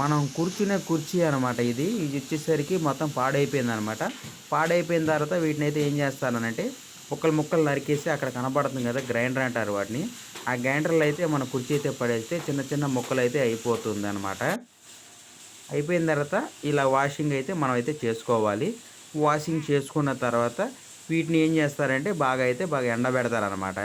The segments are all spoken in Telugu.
మనం కూర్చునే కుర్చీ అనమాట ఇది. ఇది వచ్చేసరికి మొత్తం పాడైపోయింది అనమాట పాడైపోయిన తర్వాత వీటిని అయితే ఏం చేస్తానంటే ముక్కలు ముక్కలు నరికేసి అక్కడ కనబడుతుంది కదా గ్రైండర్ అంటారు వాటిని. ఆ గ్రైండర్లో అయితే మన కుర్చీ అయితే పడేస్తే చిన్న చిన్న ముక్కలు అయితే అయిపోతుంది అనమాట అయిపోయిన తర్వాత ఇలా వాషింగ్ అయితే మనం అయితే చేసుకోవాలి. వాషింగ్ చేసుకున్న తర్వాత వీటిని ఏం చేస్తారంటే బాగా అయితే బాగా ఎండబెడతారనమాట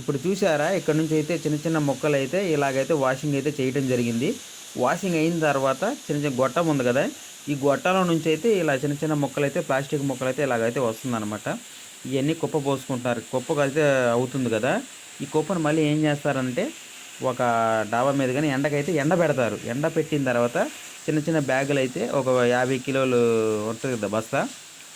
ఇప్పుడు చూసారా ఇక్కడ నుంచి అయితే చిన్న చిన్న మొక్కలు అయితే ఇలాగైతే వాషింగ్ అయితే చేయడం జరిగింది. వాషింగ్ అయిన తర్వాత చిన్న చిన్న గొట్టం ఉంది కదా? ఈ గొట్టాల నుంచి అయితే ఇలా చిన్న చిన్న మొక్కలు అయితే ప్లాస్టిక్ మొక్కలు అయితే ఇలాగైతే వస్తుందన్నమాట. ఇవన్నీ కుప్ప పోసుకుంటారు. కుప్ప అయితే అవుతుంది కదా? ఈ కుప్పను మళ్ళీ ఏం చేస్తారంటే ఒక డాబా మీద కానీ ఎండకైతే ఎండ పెడతారు. ఎండ పెట్టిన తర్వాత చిన్న చిన్న బ్యాగులు అయితే ఒక యాభై కిలోలు ఉంటుంది కదా బస్తా.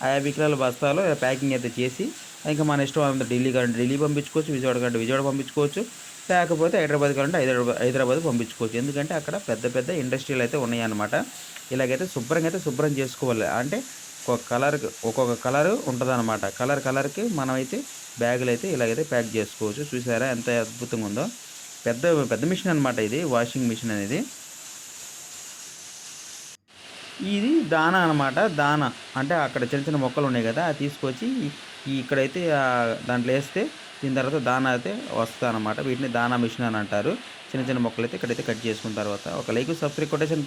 ఆ యాభై కిలోల బస్తాలో ప్యాకింగ్ అయితే చేసి ఇంకా మన ఇష్టం అంత ఢిల్లీ కావాలంటే ఢిల్లీ పంపించుకోవచ్చు విజయవాడ కంటే విజయవాడ పంపించుకోవచ్చు లేకపోతే హైదరాబాద్ కావాలంటే హైదరాబాద్ హైదరాబాద్ పంపించుకోవచ్చు. ఎందుకంటే అక్కడ పెద్ద పెద్ద ఇండస్ట్రీలు అయితే ఉన్నాయన్నమాట. ఇలాగైతే శుభ్రంగా అయితే శుభ్రం చేసుకోవాలి. అంటే ఒక్కొక్క కలర్ ఒక్కొక్క కలర్ ఉంటుందన్నమాట. కలర్ కలర్కి మనమైతే బ్యాగులు అయితే ఇలాగైతే ప్యాక్ చేసుకోవచ్చు. చూసారా ఎంత అద్భుతంగా ఉందో. పెద్ద పెద్ద మిషన్ అనమాట ఇది వాషింగ్ మిషన్ అనేది. ఇది దానా అనమాట దాన. అంటే అక్కడ చిన్న చిన్న మొక్కలు ఉన్నాయి కదా అది తీసుకొచ్చి ఇక్కడైతే దాంట్లో వేస్తే దీని తర్వాత దానా అయితే వస్తుంది అనమాట వీటిని దానా మిషన్ అని అంటారు. చిన్న చిన్న మొక్కలు అయితే ఇక్కడైతే కట్ చేసుకున్న తర్వాత. ఒక లైక్ సబ్స్క్రైబ్ కొటేషన్